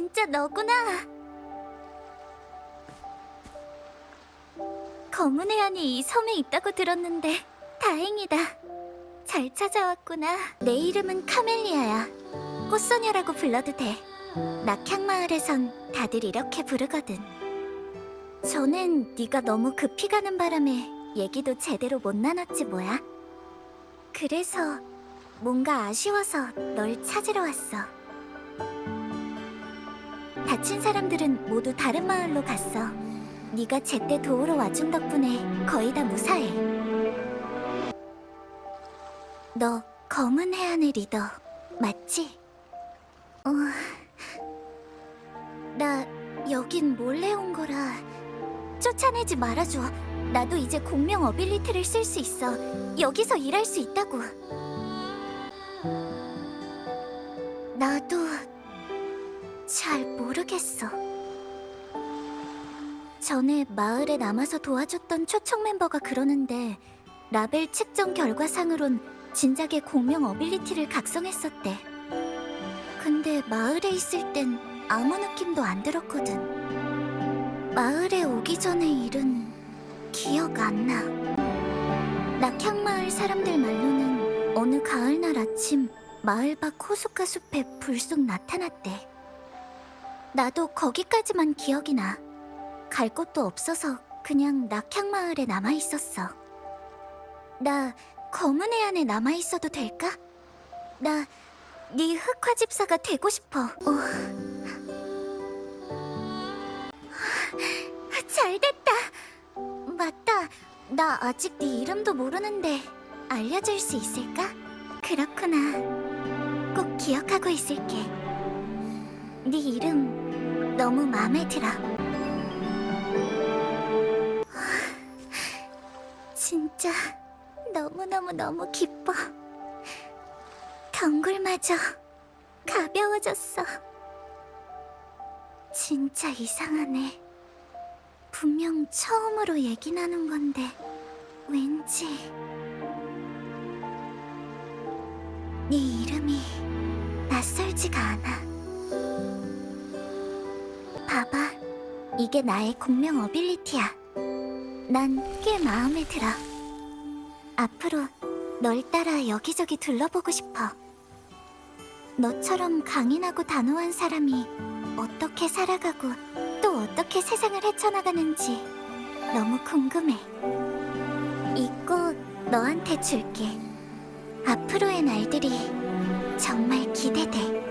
진짜 너구나. 검은 해안이 이 섬에 있다고 들었는데 다행이다. 잘 찾아왔구나. 내 이름은 카멜리아야. 꽃소녀라고 불러도 돼. 낙향마을에선 다들 이렇게 부르거든. 전엔 네가 너무 급히 가는 바람에 얘기도 제대로 못 나눴지 뭐야. 그래서 뭔가 아쉬워서 널 찾으러 왔어. 다친 사람들은 모두 다른 마을로 갔어. 네가 제때 도우러 와준 덕분에 거의 다 무사해. 너 검은 해안의 리더 맞지? 어... 나 여긴 몰래 온 거라 쫓아내지 말아줘. 나도 이제 공명 어빌리티를 쓸 수 있어. 여기서 일할 수 있다고. 나도 잘 모르겠어. 전에 마을에 남아서 도와줬던 초청 멤버가 그러는데 라벨 측정 결과상으론 진작에 공명 어빌리티를 각성했었대. 근데 마을에 있을 땐 아무 느낌도 안 들었거든. 마을에 오기 전의 일은 기억 안 나. 낙향마을 사람들 말로는 어느 가을날 아침 마을 밖 호숫가 숲에 불쑥 나타났대. 나도 거기까지만 기억이 나. 갈 곳도 없어서 그냥 낙향마을에 남아 있었어. 나 검은 해안에 남아 있어도 될까? 나 네 흑화 집사가 되고 싶어. 어. 잘됐다. 맞다. 나 아직 네 이름도 모르는데 알려줄 수 있을까? 그렇구나. 꼭 기억하고 있을게. 네 이름 너무 마음에 들어. 진짜 너무너무 너무 기뻐. 덩굴마저 가벼워졌어. 진짜 이상하네. 분명 처음으로 얘기 나눈 건데 왠지 네 이름이 낯설지가 않아. 봐봐, 이게 나의 공명 어빌리티야. 난 꽤 마음에 들어. 앞으로 널 따라 여기저기 둘러보고 싶어. 너처럼 강인하고 단호한 사람이 어떻게 살아가고 또 어떻게 세상을 헤쳐나가는지 너무 궁금해. 이꽃 너한테 줄게. 앞으로의 날들이 정말 기대돼.